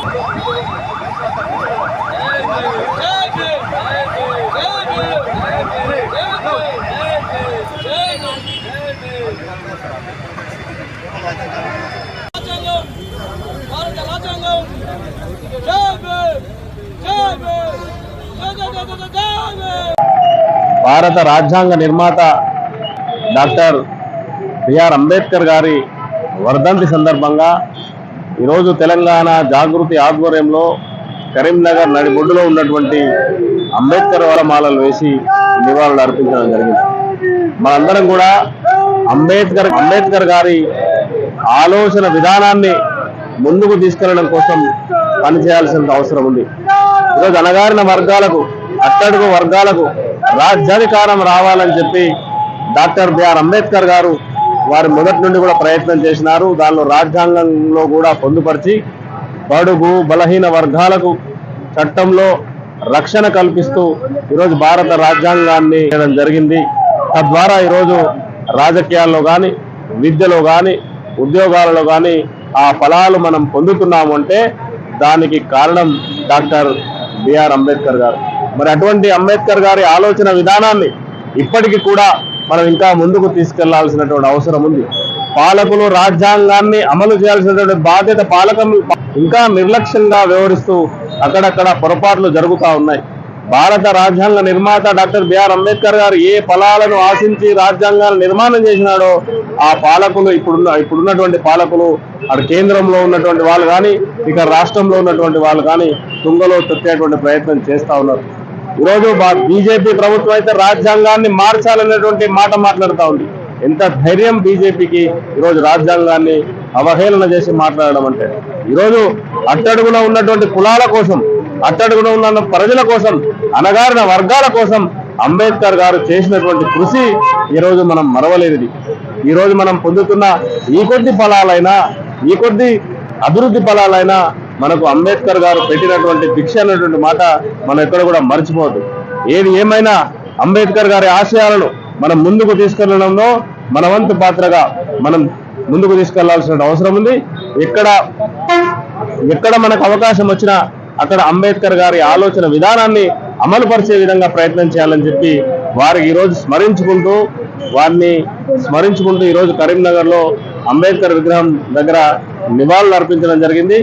భారత భారత రాజ్యాంగ నిర్మాత డాక్టర్ బిఆర్ అంబేద్కర్ గారి వర్ధంతి సందర్భంగా ఈరోజు తెలంగాణ జాగృతి ఆధ్వర్యంలో కరీంనగర్ నడిబొడ్డులో ఉన్నటువంటి అంబేద్కర్ వరమాలలు వేసి నివాళులు అర్పించడం జరిగింది. మనందరం కూడా అంబేద్కర్ అంబేద్కర్ గారి ఆలోచన విధానాన్ని ముందుకు తీసుకెళ్ళడం కోసం పనిచేయాల్సిన అవసరం ఉంది. ఈరోజు అణగారిన వర్గాలకు అట్టడుగు వర్గాలకు రాజ్యాధికారం రావాలని చెప్పి డాక్టర్ బిఆర్ అంబేద్కర్ గారు వారి మొదటి నుండి కూడా ప్రయత్నం చేసినారు. దానిలో రాజ్యాంగంలో కూడా పొందుపరిచి బడుగు బలహీన వర్గాలకు చట్టంలో రక్షణ కల్పిస్తూ ఈరోజు భారత రాజ్యాంగాన్ని చేయడం జరిగింది. తద్వారా ఈరోజు రాజకీయాల్లో కానీ విద్యలో కానీ ఉద్యోగాలలో కానీ ఆ ఫలాలు మనం పొందుతున్నాము అంటే దానికి కారణం డాక్టర్ బిఆర్ అంబేద్కర్ గారు. మరి అటువంటి అంబేద్కర్ గారి ఆలోచన విధానాన్ని ఇప్పటికీ కూడా మనం ఇంకా ముందుకు తీసుకెళ్ళాల్సినటువంటి అవసరం ఉంది. పాలకులు రాజ్యాంగాన్ని అమలు చేయాల్సినటువంటి బాధ్యత పాలకం ఇంకా నిర్లక్ష్యంగా వ్యవహరిస్తూ అక్కడక్కడ పొరపాట్లు జరుగుతూ ఉన్నాయి. భారత రాజ్యాంగ నిర్మాత డాక్టర్ బిఆర్ అంబేద్కర్ గారు ఏ ఫలాలను ఆశించి రాజ్యాంగాన్ని నిర్మాణం చేసినాడో ఆ పాలకులు ఇప్పుడున్న ఇప్పుడున్నటువంటి పాలకులు అటు కేంద్రంలో ఉన్నటువంటి వాళ్ళు కానీ ఇక రాష్ట్రంలో ఉన్నటువంటి వాళ్ళు కానీ తుంగలో తొక్కేటువంటి ప్రయత్నం చేస్తూ ఉన్నారు. ఈరోజు బీజేపీ ప్రభుత్వం అయితే రాజ్యాంగాన్ని మార్చాలనేటువంటి మాట మాట్లాడుతూ ఉంది. ఎంత ధైర్యం బీజేపీకి ఈరోజు రాజ్యాంగాన్ని అవహేళన చేసి మాట్లాడడం అంటే? ఈరోజు అట్టడుగున ఉన్నటువంటి కులాల కోసం అట్టడుగున ఉన్న ప్రజల కోసం అనగారిన వర్గాల కోసం అంబేద్కర్ గారు చేసినటువంటి కృషి ఈరోజు మనం మరవలేనిది. ఈరోజు మనం పొందుతున్న ఈ కొద్ది ఫలాలైనా ఈ కొద్ది అభివృద్ధి ఫలాలైనా మనకు అంబేద్కర్ గారు పెట్టినటువంటి భిక్ష అనేటువంటి మాట మనం ఎక్కడ కూడా మర్చిపోవద్దు. ఏది ఏమైనా అంబేద్కర్ గారి ఆశయాలను మనం ముందుకు తీసుకెళ్ళడంలో మన వంతు పాత్రగా మనం ముందుకు తీసుకెళ్ళాల్సిన అవసరం ఉంది. ఎక్కడ ఎక్కడ మనకు అవకాశం వచ్చినా అక్కడ అంబేద్కర్ గారి ఆలోచన విధానాన్ని అమలు పరిచే విధంగా ప్రయత్నం చేయాలని చెప్పి వారికి ఈరోజు స్మరించుకుంటూ వారిని స్మరించుకుంటూ ఈరోజు కరీంనగర్లో అంబేద్కర్ విగ్రహం దగ్గర నివాళులు అర్పించడం జరిగింది.